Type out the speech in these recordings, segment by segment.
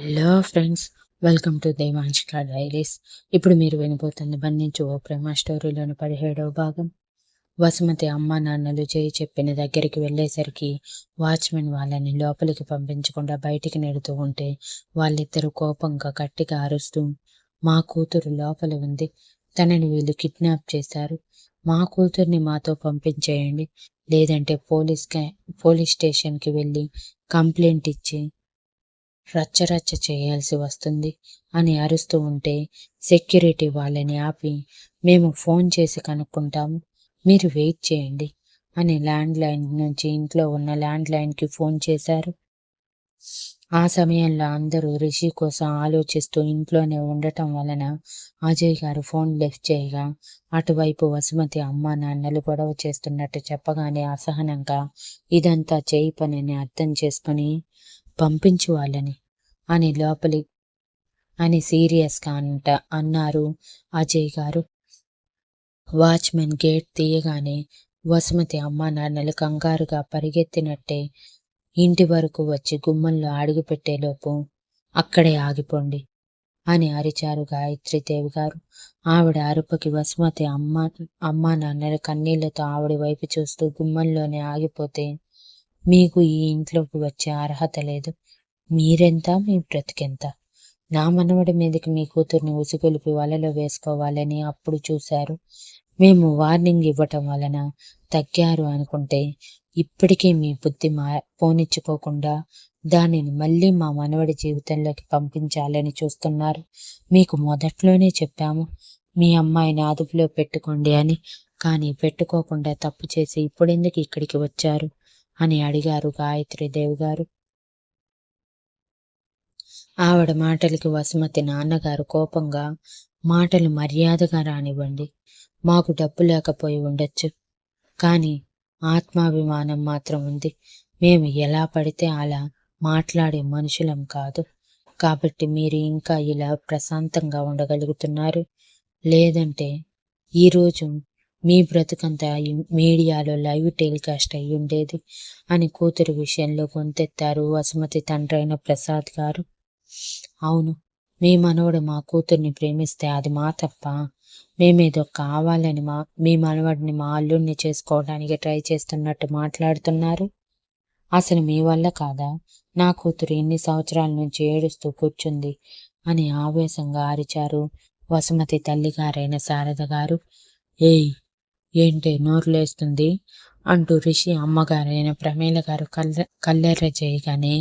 Hello friends welcome to Devanshika diaries. ఇప్పుడు మీరు వినిపోతుంది బంధించు ఓ ప్రేమ స్టోరీలోని పదిహేడవ భాగం. వసుమతి అమ్మ నాన్నలు చేయి చెప్పిన దగ్గరికి వెళ్ళేసరికి వాచ్మెన్ వాళ్ళని లోపలికి పంపించకుండా బయటికి నెడుతూ ఉంటే వాళ్ళిద్దరూ కోపంగా గట్టిగా అరుస్తూ మా కూతురు లోపల ఉంది తనని వీళ్ళు కిడ్నాప్ చేశారు. మా కూతుర్ని మాతో పంపించేయండి. లేదంటే పోలీస్ పోలీస్ స్టేషన్కి వెళ్ళి కంప్లైంట్ ఇచ్చి రచ్చరచ్చ చేయాల్సి వస్తుంది అని అరుస్తూ ఉంటే సెక్యూరిటీ వాళ్ళని ఆపి మేము ఫోన్ చేసి కనుక్కుంటాము మీరు వెయిట్ చేయండి అని ల్యాండ్ లైన్ నుంచి ఇంట్లో ఉన్న ల్యాండ్ లైన్కి ఫోన్ చేశారు. ఆ సమయంలో అందరూ రిషి కోసం ఆలోచిస్తూ ఇంట్లోనే ఉండటం వలన అజయ్ గారు ఫోన్ లిఫ్ట్ చేయగా అటువైపు వసుమతి అమ్మ నాన్నలు గొడవ చేస్తున్నట్టు చెప్పగానే అసహనంగా ఇదంతా చేయి పనిని అర్థం చేసుకుని పంపించు వాళ్ళని అని లోపలి అని సీరియస్గా అంట అన్నారు అజయ్ గారు. వాచ్మెన్ గేట్ తీయగానే వసుమతి అమ్మ నాన్నలు కంగారుగా పరిగెత్తినట్టే ఇంటి వరకు వచ్చి గుమ్మంలో అడుగుపెట్టేలోపు అక్కడే ఆగిపోండి అని అరిచారు గాయత్రీదేవి గారు. ఆవిడ అరుపుకి వసుమతి అమ్మ అమ్మా నాన్నల కన్నీళ్ళతో ఆవిడ వైపు చూస్తూ గుమ్మంలోనే ఆగిపోతే మీకు ఈ ఇంట్లోకి వచ్చే అర్హత లేదు. మీరెంత మీ బ్రతికెంత? నా మనవడి మీదకి మీ కూతుర్ని ఉసిగొలిపి వలలో వేసుకోవాలని అప్పుడు చూశారు. మేము వార్నింగ్ ఇవ్వటం వలన తగ్గారు అనుకుంటే ఇప్పటికీ మీ బుద్ధి మా పోనిచ్చుకోకుండా దానిని మళ్ళీ మా మనవడి జీవితంలోకి పంపించాలని చూస్తున్నారు. మీకు మొదట్లోనే చెప్పాము మీ అమ్మాయిని అదుపులో పెట్టుకోండి అని. కానీ పెట్టుకోకుండా తప్పు చేసి ఇప్పుడెందుకు ఇక్కడికి వచ్చారు? అని అడిగారు గాయత్రి దేవి గారు ఆవిడ మాటలకి వసుమతి నాన్నగారు కోపంగా మాటలు మర్యాదగా రానివ్వండి మాకు డబ్బు లేకపోయి ఉండొచ్చు కానీ ఆత్మాభిమానం మాత్రం ఉంది. మేము ఎలా పడితే అలా మాట్లాడే మనుషులం కాదు. కాబట్టి మీరు ఇంకా ఇలా ప్రశాంతంగా ఉండగలుగుతున్నారు. లేదంటే ఈరోజు మీ బ్రతుకంతా మీడియాలో లైవ్ టెలికాస్ట్ అయి ఉండేది అని కూతురు విషయంలో గొంతెత్తారు వసుమతి తండ్రైన ప్రసాద్ గారు. అవును మీ మనవడు మా కూతుర్ని ప్రేమిస్తే అది మా తప్ప. మేమేదో కావాలని మా మీ మనవడిని మా అల్లుడిని చేసుకోవడానికి ట్రై చేస్తున్నట్టు మాట్లాడుతున్నారు. అసలు మీ వల్ల కాదా? నా కూతురు ఎన్ని సంవత్సరాల నుంచి ఏడుస్తూ కూర్చుంది అని ఆవేశంగా అరిచారు వసుమతి తల్లిగారైన శారద గారు. ఏయ్ ఏంటి నోరులేస్తుంది? అంటూ రిషి అమ్మగారైన ప్రమేల గారు కల్ల కల్లెర్ర చేయగానే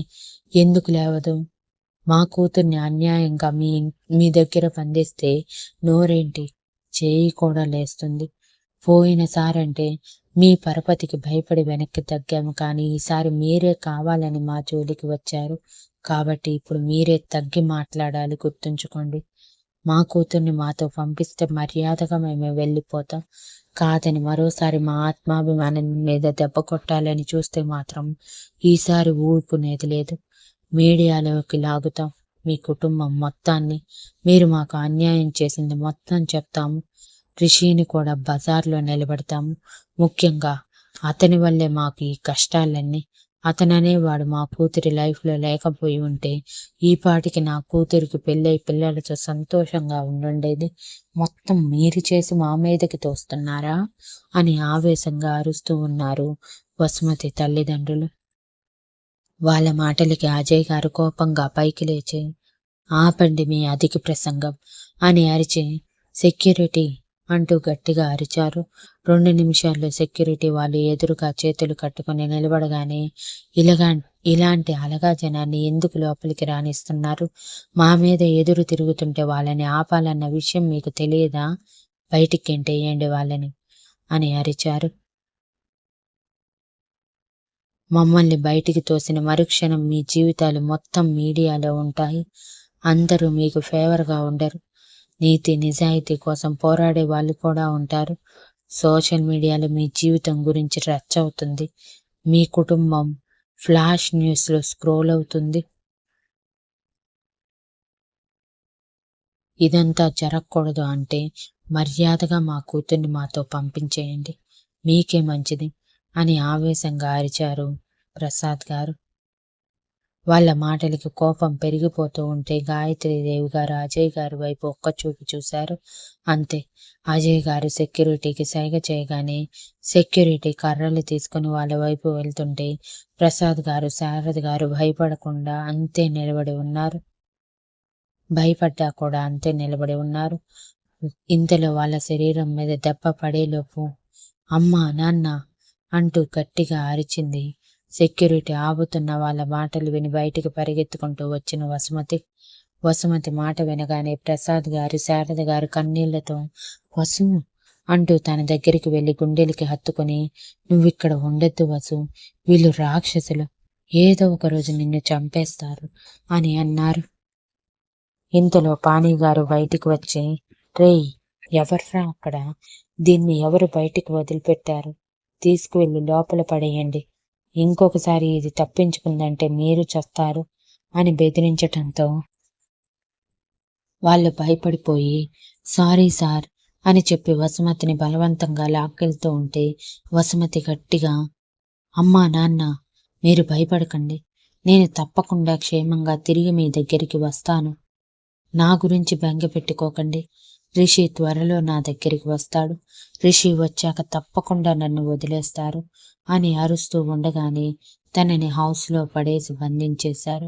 ఎందుకు లేవదు? మా కూతుర్ని అన్యాయంగా మీ మీ దగ్గర పందిస్తే నోరేంటి? చేయి కూడా లేస్తుంది. పోయినసారంటే మీ పరపతికి భయపడి వెనక్కి తగ్గాము కానీ ఈసారి మీరే కావాలని మా జోలికి వచ్చారు. కాబట్టి ఇప్పుడు మీరే తగ్గి మాట్లాడాలి గుర్తుంచుకోండి. మా కూతుర్ని మాతో పంపిస్తే మర్యాదగా మేము వెళ్ళిపోతాం. కాదని మరోసారి మా ఆత్మాభిమానం మీద దెబ్బ కొట్టాలని చూస్తే మాత్రం ఈసారి ఊరుకునేది లేదు. మీడియాలోకి లాగుతాం. మీ కుటుంబం మొత్తాన్ని. మీరు మాకు అన్యాయం చేసింది మొత్తం చెప్తాము రిషిని కూడా బజార్లో నిలబెడతాము ముఖ్యంగా అతని వల్లే మాకు ఈ కష్టాలన్నీ అతననేవాడు మా కూతురి లైఫ్లో లేకపోయి ఉంటే ఈ పాటికి నా కూతురికి పెళ్ళై పిల్లలతో సంతోషంగా ఉండుండేది మొత్తం మీరు చేసి మా మీదకి తోస్తున్నారా? అని ఆవేశంగా అరుస్తూ ఉన్నారు వసుమతి తల్లిదండ్రులు. వాళ్ళ మాటలకి అజయ్ గారు కోపంగా పైకి లేచి ఆపండి మీ అధిక ప్రసంగం అని అరిచి సెక్యూరిటీ అంటూ గట్టిగా అరిచారు. రెండు నిమిషాల్లో సెక్యూరిటీ వాళ్ళు ఎదురుగా చేతులు కట్టుకుని నిలబడగానే ఇలాగా ఇలాంటి అలగా జనాన్ని ఎందుకు లోపలికి రాణిస్తున్నారు మా మీద ఎదురు తిరుగుతుంటే వాళ్ళని ఆపాలన్న విషయం మీకు తెలియదా? బయటికి ఎంటేయండి వాళ్ళని అని అరిచారు. మమ్మల్ని బయటికి తోసిన మరుక్షణం మీ జీవితాలు మొత్తం మీడియాలో ఉంటాయి. అందరూ మీకు ఫేవర్గా ఉండరు. నీతి నిజాయితీ కోసం పోరాడే వాళ్ళు కూడా ఉంటారు. సోషల్ మీడియాలో మీ జీవితం గురించి రచ్చ అవుతుంది. మీ కుటుంబం ఫ్లాష్ న్యూస్లో స్క్రోల్ అవుతుంది. ఇదంతా జరగకూడదు అంటే మర్యాదగా మా కూతుర్ని మాతో పంపించేయండి. మీకే మంచిది అని ఆవేశంగా అరిచారు ప్రసాద్ గారు. వాళ్ళ మాటలకి కోపం పెరిగిపోతూ ఉంటే గాయత్రీదేవి గారు అజయ్ గారి వైపు ఒక్క చూపు చూశారు. అంతే. అజయ్ గారు సెక్యూరిటీకి సైగ చేయగానే సెక్యూరిటీ కర్రలు తీసుకుని వాళ్ళ వైపు వెళ్తుంటే ప్రసాద్ గారు శారద గారు భయపడకుండా అంతే నిలబడి ఉన్నారు. భయపడ్డా కూడా అంతే నిలబడి ఉన్నారు. ఇంతలో వాళ్ళ శరీరం మీద దెబ్బ పడేలోపు అమ్మ నాన్న అంటూ గట్టిగా అరిచింది సెక్యూరిటీ ఆపుతున్న వాళ్ళ మాటలు విని బయటికి పరిగెత్తుకుంటూ వచ్చిన వసుమతి వసుమతి మాట వినగానే ప్రసాద్ గారు శారద గారు కన్నీళ్ళతో వసు అంటూ తన దగ్గరికి వెళ్ళి గుండెలకి హత్తుకొని నువ్విక్కడ ఉండొద్దు వసు వీళ్ళు రాక్షసులు ఏదో ఒక రోజు నిన్ను చంపేస్తారు అని అన్నారు. ఇంతలో పానీ గారు బయటికి వచ్చి రేయ్ ఎవర్రా అక్కడ? దీన్ని ఎవరు బయటికి వదిలిపెట్టారు? తీసుకువెళ్ళి లోపల పడేయండి. ఇంకొకసారి ఇది తప్పించుకుందంటే మీరు చస్తారు అని బెదిరించటంతో వాళ్ళు భయపడిపోయి సారీ సార్ అని చెప్పి వసుమతిని బలవంతంగా లాక్కెళ్తూ ఉంటే వసుమతి గట్టిగా అమ్మా నాన్న మీరు భయపడకండి. నేను తప్పకుండా క్షేమంగా తిరిగి మీ దగ్గరికి వస్తాను. నా గురించి బెంగ పెట్టుకోకండి రిషి త్వరలో నా దగ్గరికి వస్తాడు. రిషి వచ్చాక తప్పకుండా నన్ను వదిలేస్తారు అని అరుస్తూ ఉండగానే తనని హౌస్లో పడేసి బంధించేశారు.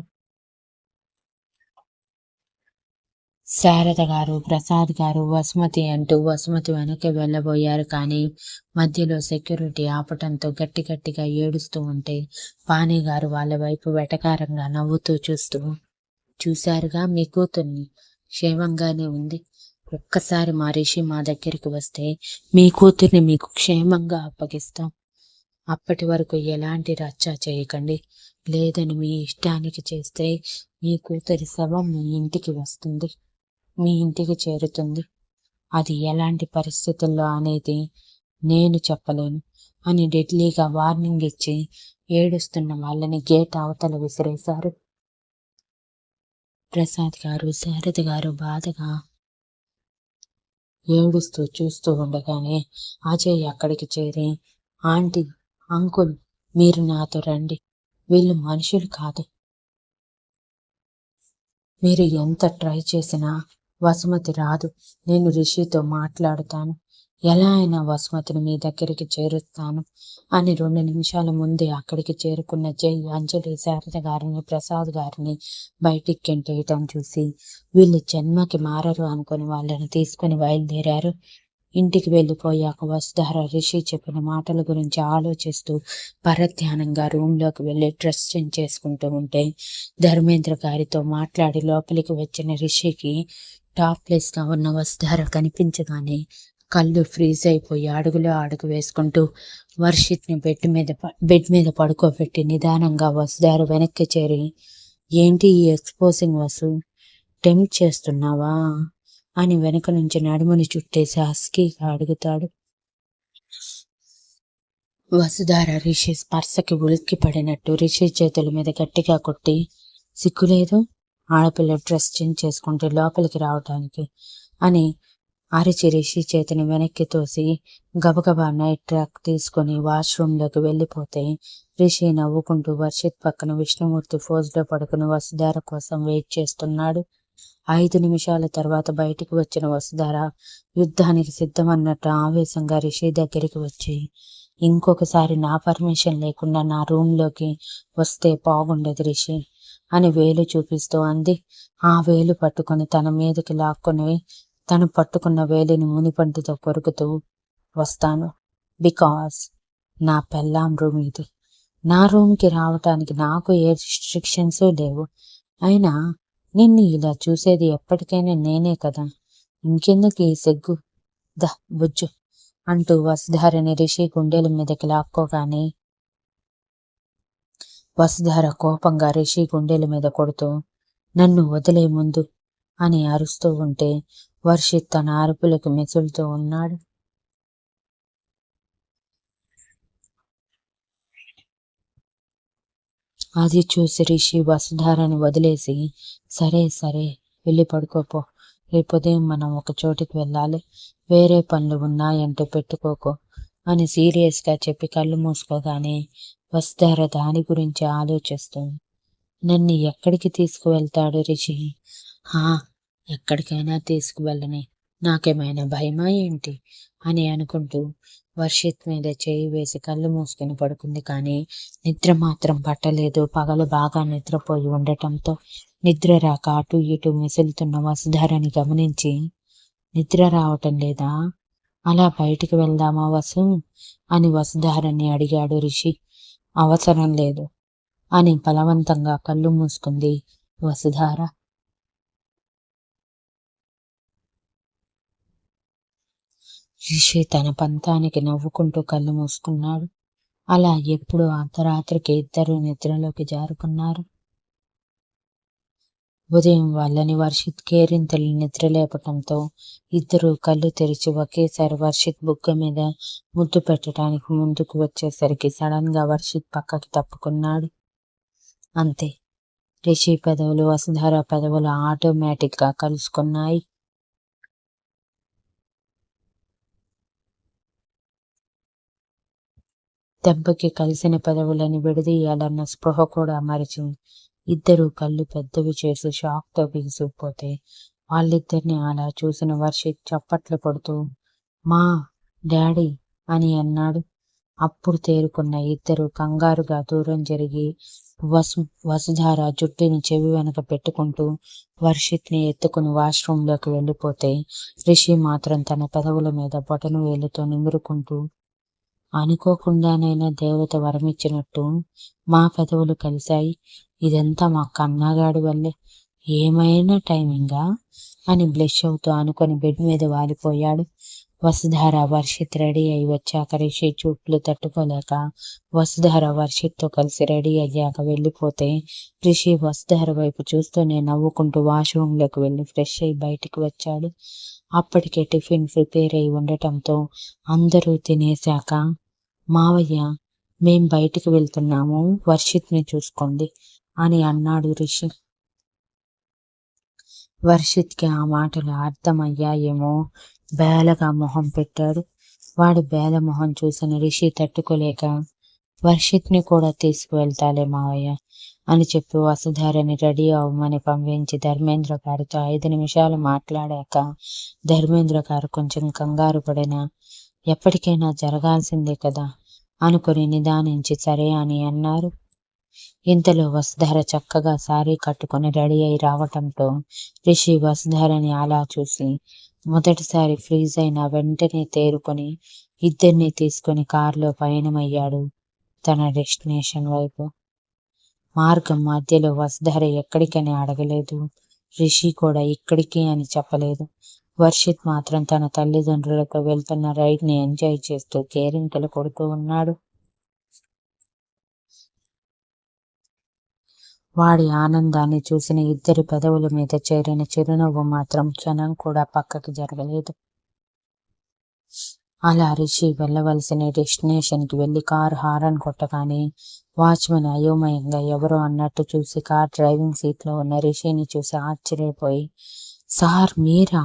శారద గారు ప్రసాద్ గారు వసుమతి అంటూ వసుమతి వెనక్కి వెళ్ళబోయారు. కానీ మధ్యలో సెక్యూరిటీ ఆపటంతో గట్టి గట్టిగా ఏడుస్తూ ఉంటే పానీ గారు వాళ్ళ వైపు వెటకారంగా నవ్వుతూ చూస్తూ చూశారుగా మీ కూతుర్ని. క్షేమంగానే ఉంది. ఒక్కసారి మారేసి మా దగ్గరికి వస్తే మీ కూతుర్ని మీకు క్షేమంగా అప్పగిస్తాం. అప్పటి వరకు ఎలాంటి రచ్చ చేయకండి. లేదని మీ ఇష్టానికి చేస్తే మీ కూతురి శవం మీ ఇంటికి వస్తుంది. మీ ఇంటికి చేరుతుంది. అది ఎలాంటి పరిస్థితుల్లో అనేది నేను చెప్పలేను అని డెడ్లీగా వార్నింగ్ ఇచ్చి ఏడుస్తున్న వాళ్ళని గేట్ అవతల విసిరేశారు. ప్రసాద్ గారు శారద గారు బాధగా ఏడుస్తూ చూస్తూ ఉండగానే అజయ్ అక్కడికి చేరి ఆంటీ అంకుల్ మీరు నాతో రండి. వీళ్ళు మనుషులు కాదు. మీరు ఎంత ట్రై చేసినా వసుమతి రాదు. నేను రిషితో మాట్లాడుతాను. ఎలా అయినా వసుమతిని మీ దగ్గరికి చేరుస్తాను అని రెండు నిమిషాల ముందే అక్కడికి చేరుకున్న జై అంజలి శారద గారిని ప్రసాద్ గారిని బయటికి గెంటేయటం చూసి వీళ్ళు జన్మకి మారరు అనుకుని వాళ్ళని తీసుకుని బయలుదేరారు. ఇంటికి వెళ్ళిపోయాక వసుధార రిషి చెప్పిన మాటల గురించి ఆలోచిస్తూ పరధ్యానంగా రూమ్లోకి వెళ్ళి డ్రెస్ చేంజ్ చేసుకుంటూ ఉంటే ధర్మేంద్ర గారితో మాట్లాడి లోపలికి వచ్చిన రిషికి టాప్లెస్గా ఉన్న వసుధార కనిపించగానే కళ్ళు ఫ్రీజ్ అయిపోయి అడుగులో అడుగు వేసుకుంటూ వర్షిత్ని బెడ్ మీద బెడ్ మీద పడుకోబెట్టి నిదానంగా వసుదారు వెనక్కి చేరి ఏంటి ఈ ఎక్స్పోజింగ్ వసు? టెంప్ట్ చేస్తున్నావా? అని వెనక నుంచి నడుముని చుట్టేసి హస్కీగా అడుగుతాడు. వసుధార రిషి స్పర్శకి ఉలిక్కి పడినట్టు రిషి చేతుల మీద గట్టిగా కొట్టి సిగ్గులేదు ఆడపిల్ల డ్రెస్ చేంజ్ చేసుకుంటే లోపలికి రావటానికి అని అరిచి రిషి చేతిని వెనక్కి తోసి గబగబా నైట్ ట్రాక్ తీసుకుని వాష్రూమ్లోకి వెళ్ళిపోతే రిషి నవ్వుకుంటూ వర్షిత్ పక్కన విష్ణుమూర్తి ఫోజ్లో పడుకుని వసుధార కోసం వెయిట్ చేస్తున్నాడు. ఐదు నిమిషాల తర్వాత బయటికి వచ్చిన వసుధార యుద్ధానికి సిద్ధమన్నట్టు ఆవేశంగా రిషి దగ్గరికి వచ్చి ఇంకొకసారి నా పర్మిషన్ లేకుండా నా రూమ్లోకి వస్తే బాగుండదు రిషి అని వేలు చూపిస్తూ అంది. ఆ వేలు పట్టుకొని తన మీదకి లాక్కొని తను పట్టుకున్న వేలిని మునిపంటితో కొరుకుతూ వస్తాను. బికాస్ నా పెళ్ళాం రూమ్ ఇది. నా రూమ్కి రావటానికి నాకు ఏ రిస్ట్రిక్షన్స్ లేవు. అయినా నిన్ను ఇలా చూసేది ఎప్పటికైనా నేనే కదా. ఇంకెందుకు ఈ సెగ్గు? ద బుజ్జు అంటూ వసుధారని రిషి గుండెల మీదకి లాక్కోగానే వసుధార కోపంగా రిషి గుండెల మీద కొడుతూ నన్ను వదిలే ముందు అని అరుస్తూ ఉంటే వర్షిత్ తన అరుపులకు మెసులుతూ ఉన్నాడు. అది చూసి రిషి వసుధారని వదిలేసి సరే సరే వెళ్ళి పడుకోపో. రేపు ఉదయం మనం ఒక చోటికి వెళ్ళాలి. వేరే పనులు ఉన్నాయంటే పెట్టుకోకో అని సీరియస్గా చెప్పి కళ్ళు మూసుకోగానే వసుధార దాని గురించి ఆలోచిస్తుంది. నన్ను ఎక్కడికి తీసుకువెళ్తాడు రిషి? ఎక్కడికైనా తీసుకువెళ్ళని నాకేమైనా భయమా ఏంటి? అని అనుకుంటూ వర్షిత్ మీద చేయి వేసి కళ్ళు మూసుకుని పడుకుంది కానీ నిద్ర మాత్రం పట్టలేదు. పగలు బాగా నిద్రపోయి ఉండటంతో నిద్ర రాక అటు ఇటు మిసులుతున్న వసుధారని గమనించి నిద్ర రావటం లేదా? అలా బయటికి వెళ్దామా వసు అని వసుధారని అడిగాడు రిషి. అవసరం లేదు అని బలవంతంగా కళ్ళు మూసుకుంది వసుధార. రిషి తన పంతానికి నవ్వుకుంటూ కళ్ళు మూసుకున్నాడు. అలా ఎప్పుడు అర్ధరాత్రికి ఇద్దరు నిద్రలోకి జారుకున్నారు. ఉదయం వాళ్ళని వర్షిత్ కేరింతలు నిద్రలేపటంతో ఇద్దరు కళ్ళు తెరిచి ఒకేసారి వర్షిత్ బుగ్గ మీద ముద్దు పెట్టడానికి ముందుకు వచ్చేసరికి సడన్గా వర్షిత్ పక్కకి తప్పుకున్నాడు. అంతే. రిషి పెదవులు వసుధార పెదవులు ఆటోమేటిక్గా కలుసుకున్నాయి. దెబ్బకి కలిసిన పెదవులని విడదీయాలన్న స్పృహ కూడా మరిచి ఇద్దరు కళ్ళు పెద్దవి చేసి షాక్తో బిగిసిపోతే వాళ్ళిద్దరిని అలా చూసిన వర్షిత్ చప్పట్లు కొడుతూ మా డాడీ అని అన్నాడు. అప్పుడు తేరుకున్న ఇద్దరు కంగారుగా దూరం జరిగి వసు వసుధార జుట్టుని చెవి వెనక పెట్టుకుంటూ వర్షిత్ని ఎత్తుకుని వాష్రూమ్లోకి వెళ్ళిపోతే రిషి మాత్రం తన పెదవుల మీద బొటను వేలుతో నిమురుకుంటూ అనుకోకుండానైనా దేవత వరమిచ్చినట్టు మా పెదవులు కలిశాయి. ఇదంతా మా కన్నగాడి వల్లే. ఏమైనా టైమింగా? అని బ్లెష్ అవుతూ అనుకొని బెడ్ మీద వాలిపోయాడు. వసుధార వర్షిత్ రెడీ అయి వచ్చాక రిషి చూట్లు తట్టుకోలేక వసుధార వర్షిత్తో కలిసి రెడీ అయ్యాక వెళ్ళిపోతే రిషి వసుధార వైపు చూస్తూనే నవ్వుకుంటూ వాష్రూమ్లోకి వెళ్ళి ఫ్రెష్ అయి బయటికి వచ్చాడు. అప్పటికే టిఫిన్ ప్రిపేర్ అయి ఉండటంతో అందరూ తినేశాక మావయ్య మేం బయటికి వెళ్తున్నాము వర్షిత్ని చూసుకోండి అని అన్నాడు రిషి. వర్షిత్కి ఆ మాటలు అర్థమయ్యాయేమో బేలగా మొహం పెట్టాడు. వాడి బేల మొహం చూసిన రిషి తట్టుకోలేక వర్షిత్ని కూడా తీసుకువెళ్తాలే మావయ్య అని చెప్పి వసుధారని రెడీ అవ్వమని పంపించి ధర్మేంద్ర గారితో ఐదు నిమిషాలు మాట్లాడాక ధర్మేంద్ర గారు కొంచెం కంగారు పడినా ఎప్పటికైనా జరగాల్సిందే కదా అనుకుని నిదానించి సరే అని అన్నారు. ఇంతలో వసుధార చక్కగా సారీ కట్టుకుని రెడీ అయి రావటంతో రిషి వసుధారని అలా చూసి మొదటిసారి ఫ్రీజ్ అయిన వెంటనే తేరుకొని ఇద్దరిని తీసుకొని కారులో పయనమయ్యాడు తన డెస్టినేషన్ వైపు. మార్గం మధ్యలో వసుధర ఎక్కడికని అడగలేదు. రిషి కూడా ఇక్కడికి అని చెప్పలేదు. వర్షిత్ మాత్రం తన తల్లిదండ్రులతో వెళ్తున్న రైడ్ని ఎంజాయ్ చేస్తూ కేరింతలు కొడుతూ ఉన్నాడు. వాడి ఆనందాన్ని చూసిన ఇద్దరి పెదవుల మీద చేరిన చిరునవ్వు మాత్రం క్షణం కూడా పక్కకి జరగలేదు. అలా రిషి వెళ్ళవలసిన డెస్టినేషన్కి వెళ్ళి కార్ హారన్ కొట్టగానే వాచ్మెన్ అయోమయంగా ఎవరో అన్నట్టు చూసి కార్ డ్రైవింగ్ సీట్లో ఉన్న రిషిని చూసి ఆశ్చర్యపోయి సార్ మీరా?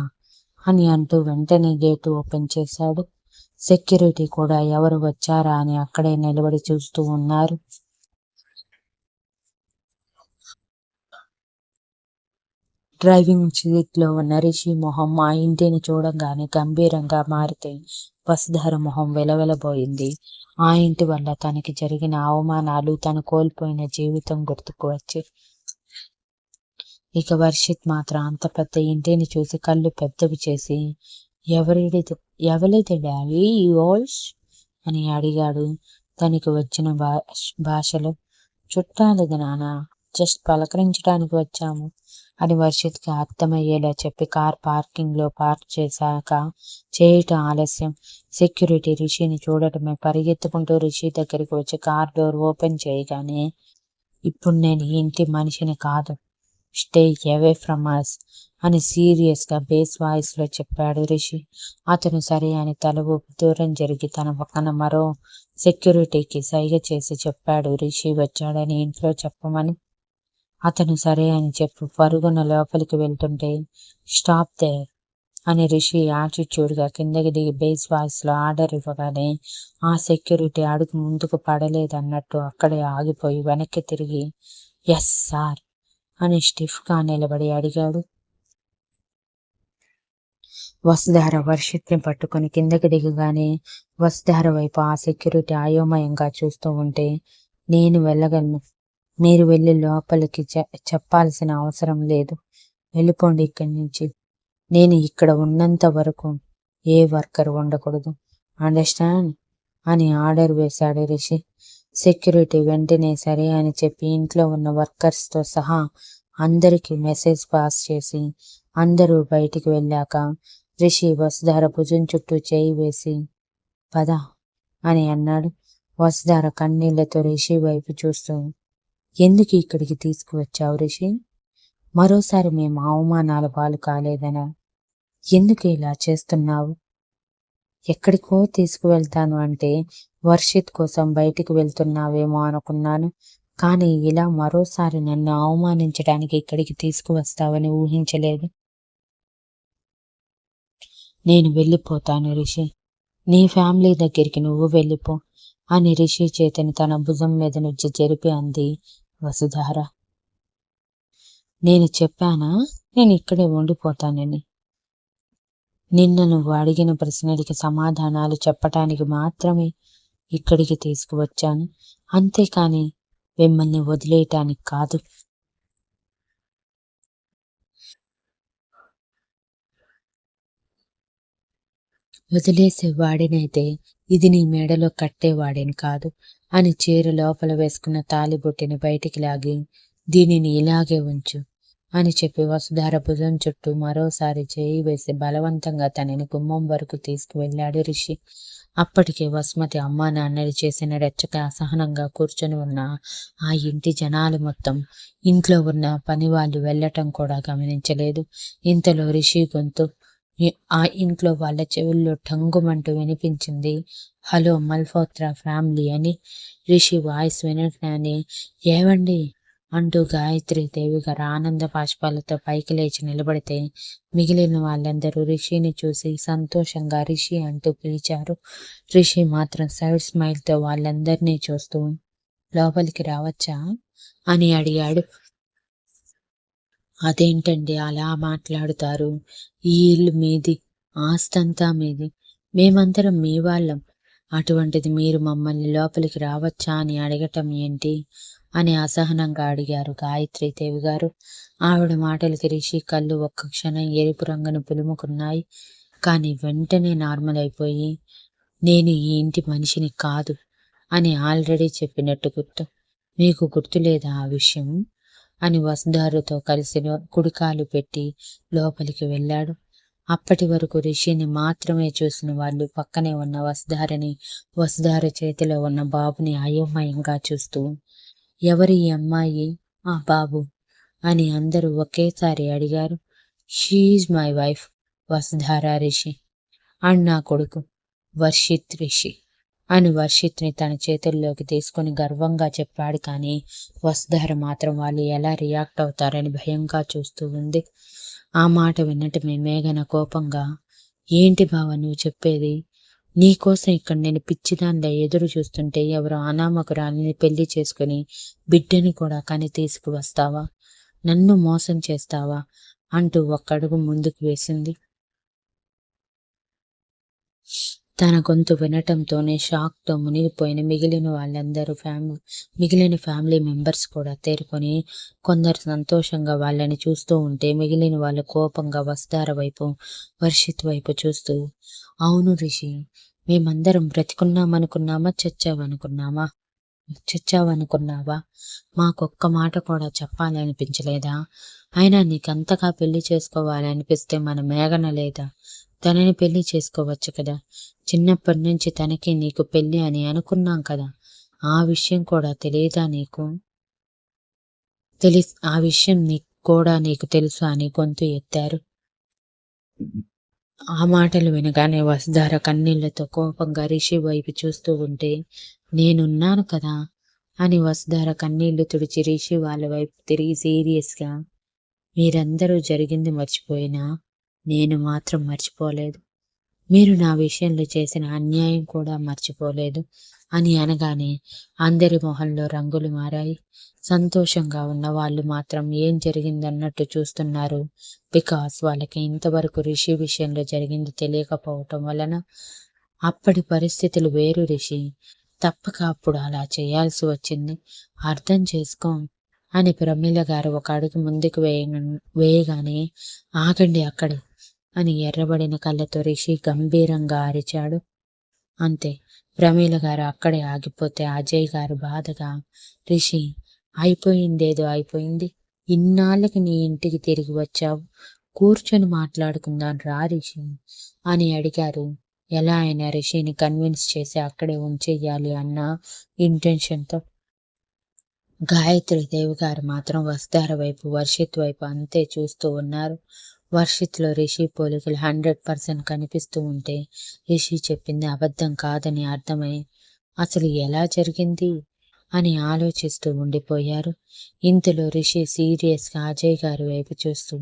అని అంటూ వెంటనే గేటు ఓపెన్ చేశాడు. సెక్యూరిటీ కూడా ఎవరు వచ్చారా అని అక్కడే నిలబడి చూస్తూ ఉన్నారు. డ్రైవింగ్ సీట్లో ఉన్న రిషి మొహం మా ఇంటిని చూడంగానే గంభీరంగా మారితే వసుధార మొహం వెలవెలబోయింది. ఆ ఇంటి వల్ల తనకి జరిగిన అవమానాలు తను కోల్పోయిన జీవితం గుర్తుకు వచ్చి ఇక వర్షిత్ మాత్రం అంత పెద్ద ఇంటిని చూసి కళ్ళు పెద్దవి చేసి ఎవరిది ఎవరిది డాడీ ఈ అని అడిగాడు. తనకి వచ్చిన భాషలో చుట్టాలది నాన్న జస్ట్ పలకరించడానికి వచ్చాము. అని వర్షిత్కి అర్థమయ్యేలా చెప్పి కార్ పార్కింగ్లో పార్క్ చేశాక చేయటం ఆలస్యం. సెక్యూరిటీ రిషిని చూడటమే పరిగెత్తుకుంటూ రిషి దగ్గరికి వచ్చి కార్ డోర్ ఓపెన్ చేయగానే ఇప్పుడు నేను ఇంటి మనిషిని కాదు. స్టే అవే ఫ్రమ్ అస్ అని సీరియస్గా బేస్ వాయిస్లో చెప్పాడు రిషి. అతను సరే అని తల ఊపి దూరం జరిగి తన పక్కన మరో సెక్యూరిటీకి సైగ చేసి చెప్పాడు రిషి. వచ్చాడని ఇంట్లో చెప్పమని అతను సరే అని చెప్పు పరుగున లోపలికి వెళ్తుంటే స్టాప్ దే అని రిషి యాటిట్యూడ్గా కిందకి దిగి బేస్ వాయిస్లో ఆర్డర్ ఇవ్వగానే ఆ సెక్యూరిటీ అడుగు ముందుకు పడలేదన్నట్టు అక్కడే ఆగిపోయి వెనక్కి తిరిగి ఎస్ సార్ అని స్టిఫ్గా నిలబడి అడిగాడు. వసుధార వర్షిత్ని పట్టుకుని కిందకి దిగగానే వసుధార వైపు ఆ సెక్యూరిటీ అయోమయంగా చూస్తూ ఉంటే నేను వెళ్ళగలను మీరు వెళ్ళి లోపలికి చెప్పాల్సిన అవసరం లేదు. వెళ్ళిపోండి ఇక్కడి నుంచి. నేను ఇక్కడ ఉన్నంత వరకు ఏ వర్కర్ ఉండకూడదు. అండర్స్టాండ్? అని ఆర్డర్ వేశాడు రిషి. సెక్యూరిటీ వెంటనే సరే అని చెప్పి ఇంట్లో ఉన్న వర్కర్స్తో సహా అందరికీ మెసేజ్ పాస్ చేసి అందరూ బయటికి వెళ్ళాక రిషి వసుధార భుజం చుట్టూ చేయి వేసి పద అని అన్నాడు. వసుధార కన్నీళ్ళతో రిషి వైపు చూస్తూ ఎందుకు ఇక్కడికి తీసుకువచ్చావు రిషి? మరోసారి మేము అవమానాల పాలు కాలేదనా? ఎందుకు ఇలా చేస్తున్నావు? ఎక్కడికో తీసుకువెళ్తాను అంటే వర్షిత్ కోసం బయటికి వెళ్తున్నావేమో అనుకున్నాను. కానీ ఇలా మరోసారి నన్ను అవమానించడానికి ఇక్కడికి తీసుకువస్తావని ఊహించలేదు. నేను వెళ్ళిపోతాను రిషి. నీ ఫ్యామిలీ దగ్గరికి నువ్వు వెళ్ళిపో అని రిషి చేతిని తన భుజం మీద నుంచి జరిపి అంది. వసుధార. నేను చెప్పానా? నేను ఇక్కడే ఉండిపోతానని. నిన్న నువ్వు అడిగిన ప్రశ్నలకి సమాధానాలు చెప్పటానికి మాత్రమే ఇక్కడికి తీసుకువచ్చాను. అంతేకాని మిమ్మల్ని వదిలేయటానికి కాదు. వదిలేసే వాడినైతే ఇది నీ మెడలో కట్టేవాడిని కాదు. అని చీర లోపల వేసుకున్న తాలిబొట్టిని బయటికి లాగి దీనిని ఇలాగే ఉంచు అని చెప్పి వసుధార భుజం చుట్టూ మరోసారి చేయి వేసి బలవంతంగా తనని గుమ్మం వరకు తీసుకువెళ్ళాడు రిషి. అప్పటికే వసుమతి అమ్మా నాన్నలు చేసిన రెచ్చక అసహనంగా కూర్చొని ఉన్న ఆ ఇంటి జనాలు మొత్తం ఇంట్లో ఉన్న పని వాళ్ళు వెళ్ళటం కూడా గమనించలేదు. ఇంతలో రిషి గొంతు ఆ ఇంట్లో వాళ్ళ చెవుల్లో టంగుమంటూ వినిపించింది. హలో మల్హోత్రా ఫ్యామిలీ అని రిషి వాయిస్ వినగానే ఏవండి? అంటూ గాయత్రి దేవి గారు ఆనంద పాష్పాలతో పైకి లేచి నిలబడితే మిగిలిన వాళ్ళందరూ రిషిని చూసి సంతోషంగా రిషి అంటూ పిలిచారు. రిషి మాత్రం సైడ్ స్మైల్తో వాళ్ళందరినీ చూస్తూ లోపలికి రావచ్చా? అని అడిగాడు. అదేంటండి అలా మాట్లాడుతారు? ఈ ఇల్లు మీది ఆస్తంతా మీది. మేమందరం మీ వాళ్ళం. అటువంటిది మీరు మమ్మల్ని లోపలికి రావచ్చా అని అడగటం ఏంటి? అని అసహనంగా అడిగారు గాయత్రి దేవి గారు ఆవిడ మాటలకి రిషి కళ్ళు ఒక్క క్షణం ఎరుపు రంగును పులుముకున్నాయి. కానీ వెంటనే నార్మల్ అయిపోయి నేను ఈ ఇంటి మనిషిని కాదు అని ఆల్రెడీ చెప్పినట్టు గుర్తు. మీకు గుర్తులేదా ఆ విషయం? అని వసుధారుతో కలిసి కుడికాలు పెట్టి లోపలికి వెళ్ళాడు. అప్పటి వరకు రిషిని మాత్రమే చూసిన వాళ్ళు పక్కనే ఉన్న వసుధారని వసుధార చేతిలో ఉన్న బాబుని అయోమయంగా చూస్తూ ఎవరి అమ్మాయి? ఆ బాబు? అని అందరూ ఒకేసారి అడిగారు. She my wife Vasudhara Rishi and నా కొడుకు వర్షిత్ రిషి అని వర్షిత్ని తన చేతుల్లోకి తీసుకుని గర్వంగా చెప్పాడు. కానీ వసుధర మాత్రం వాళ్ళు ఎలా రియాక్ట్ అవుతారని భయంగా చూస్తూ ఉంది. ఆ మాట వినటమే మేఘన కోపంగా ఏంటి బావ నువ్వు చెప్పేది? నీకోసం ఇక్కడ నేను పిచ్చిదానిలా ఎదురు చూస్తుంటే ఎవరో అనామకురాలిని పెళ్ళి చేసుకుని బిడ్డని కూడా కని తీసుకువస్తావా? నన్ను మోసం చేస్తావా? అంటూ ఒక్కడుగు ముందుకు వేసింది. తన గొంతు వినటంతోనే షాక్తో మునిగిపోయిన మిగిలిన వాళ్ళందరూ ఫ్యామిలీ మిగిలిన ఫ్యామిలీ మెంబర్స్ కూడా తేరుకొని కొందరు సంతోషంగా వాళ్ళని చూస్తూ ఉంటే మిగిలిన వాళ్ళు కోపంగా వస్తార వైపు వర్షిత్ వైపు చూస్తూ అవును రిషి మేమందరం బ్రతికున్నామనుకున్నామా చచ్చావనుకున్నామా చచ్చావనుకున్నావా? మాకొక్క మాట కూడా చెప్పాలనిపించలేదా? అయినా నీకంతగా పెళ్ళి చేసుకోవాలనిపిస్తే మన మేఘన లేదా తనని పెళ్ళి చేసుకోవచ్చు కదా. చిన్నప్పటి నుంచి తనకి నీకు పెళ్ళి అని అనుకున్నాం కదా. ఆ విషయం కూడా తెలియదా నీకు? తెలి ఆ విషయం నీకు కూడా నీకు తెలుసు అని గొంతు ఎత్తారు. ఆ మాటలు వినగానే వసుధార కన్నీళ్ళతో కోపంగా రిషి వైపు చూస్తూ ఉంటే నేనున్నాను కదా అని వసుధార కన్నీళ్ళు తుడిచి రిషి వాళ్ళ వైపు తిరిగి సీరియస్గా మీరందరూ జరిగింది మర్చిపోయినా నేను మాత్రం మర్చిపోలేదు. మీరు నా విషయంలో చేసిన అన్యాయం కూడా మర్చిపోలేదు అని అనగానే అందరి మొహంలో రంగులు మారాయి. సంతోషంగా ఉన్న వాళ్ళు మాత్రం ఏం జరిగిందన్నట్టు చూస్తున్నారు. బికాస్ వాళ్ళకి ఇంతవరకు రిషి విషయంలో జరిగింది తెలియకపోవటం వలన అప్పటి పరిస్థితులు వేరు రిషి. తప్పక అప్పుడు అలా చేయాల్సి వచ్చింది. అర్థం చేసుకో అని ప్రమీల గారు ఒక అడుగు ముందుకు వేయ వేయగానే ఆగండి అక్కడే. అని ఎర్రబడిన కళ్ళతో రిషి గంభీరంగా అరిచాడు. అంతే ప్రమీల గారు అక్కడే ఆగిపోతే అజయ్ గారు బాధగా రిషి అయిపోయిందేదో అయిపోయింది. ఇన్నాళ్ళకి నీ ఇంటికి తిరిగి వచ్చావు. కూర్చొని మాట్లాడుకుందాం రా రిషి అని అడిగారు. ఎలా అయినా రిషిని కన్విన్స్ చేసి అక్కడే ఉంచేయాలి అన్న ఇంటెన్షన్తో. గాయత్రి దేవి గారు మాత్రం వస్తార వైపు వర్షిత్ వైపు అంతే చూస్తూ ఉన్నారు. వర్షిత్లో రిషి పోలికలు హండ్రెడ్ పర్సెంట్ కనిపిస్తూ ఉంటే రిషి చెప్పింది అబద్ధం కాదని అర్థమై అసలు ఎలా జరిగింది? అని ఆలోచిస్తూ ఉండిపోయారు. ఇంతలో రిషి సీరియస్గా అజయ్ గారి వైపు చూస్తూ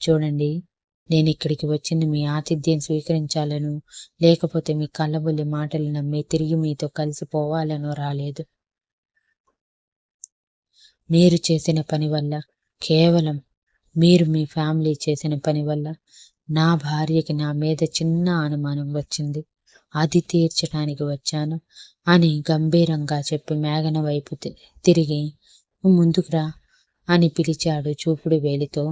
చూడండి నేను ఇక్కడికి వచ్చింది మీ ఆతిథ్యం స్వీకరించాలను లేకపోతే మీ కళ్ళబుల్లి మాటలు నమ్మి తిరిగి మీతో కలిసిపోవాలనో రాలేదు. మీరు చేసిన పని వల్ల కేవలం మీరు మీ ఫ్యామిలీ చేసిన పని వల్ల నా భార్యకి నా మీద చిన్న అనుమానం వచ్చింది. అది తీర్చడానికి వచ్చాను అని గంభీరంగా చెప్పి మేఘన వైపు తిరిగి ముందుకురా అని పిలిచాడు చూపుడు వేలితో.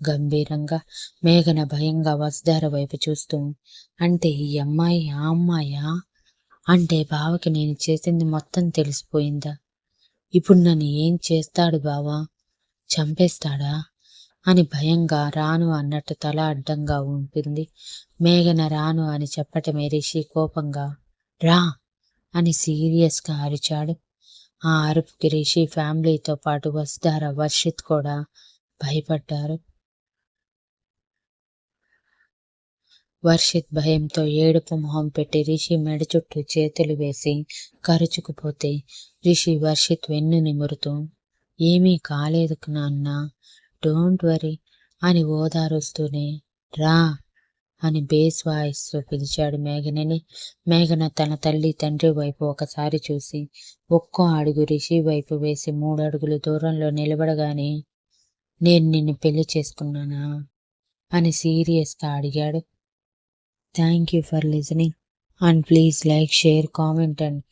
గంభీరంగా మేఘన భయంగా వసుధార వైపు చూస్తూ అంటే ఈ అమ్మాయి ఆ అమ్మాయా? అంటే బావకి నేను చేసింది మొత్తం తెలిసిపోయిందా? ఇప్పుడు నన్ను ఏం చేస్తాడు బావా? చంపేస్తాడా? అని భయంగా రాను అన్నట్టు తల అడ్డంగా ఉంటుంది మేఘన రాను అని చెప్పటమే రిషి కోపంగా రా అని సీరియస్గా అరిచాడు. ఆ అరుపుకి రిషి ఫ్యామిలీతో పాటు వసుధార వర్షిత్ కూడా భయపడ్డారు. వర్షిత్ భయంతో ఏడుపు మొహం పెట్టి రిషి మెడ చుట్టూ చేతులు వేసి కరుచుకుపోతే రిషి వర్షిత్ వెన్ను నిమురుతూ ఏమీ కాలేదు నాన్న డోంట్ వరీ అని ఓదారుస్తూనే రా అని బేస్ వాయిస్తో పిలిచాడు మేఘనని. మేఘన తన తల్లి తండ్రి వైపు ఒకసారి చూసి ఒక్కో అడుగు రిషి వైపు వేసి మూడు అడుగులు దూరంలో నిలబడగానే నేను నిన్ను పెళ్ళి చేసుకున్నానా? అని సీరియస్గా అడిగాడు. Thank you for listening and please like share comment and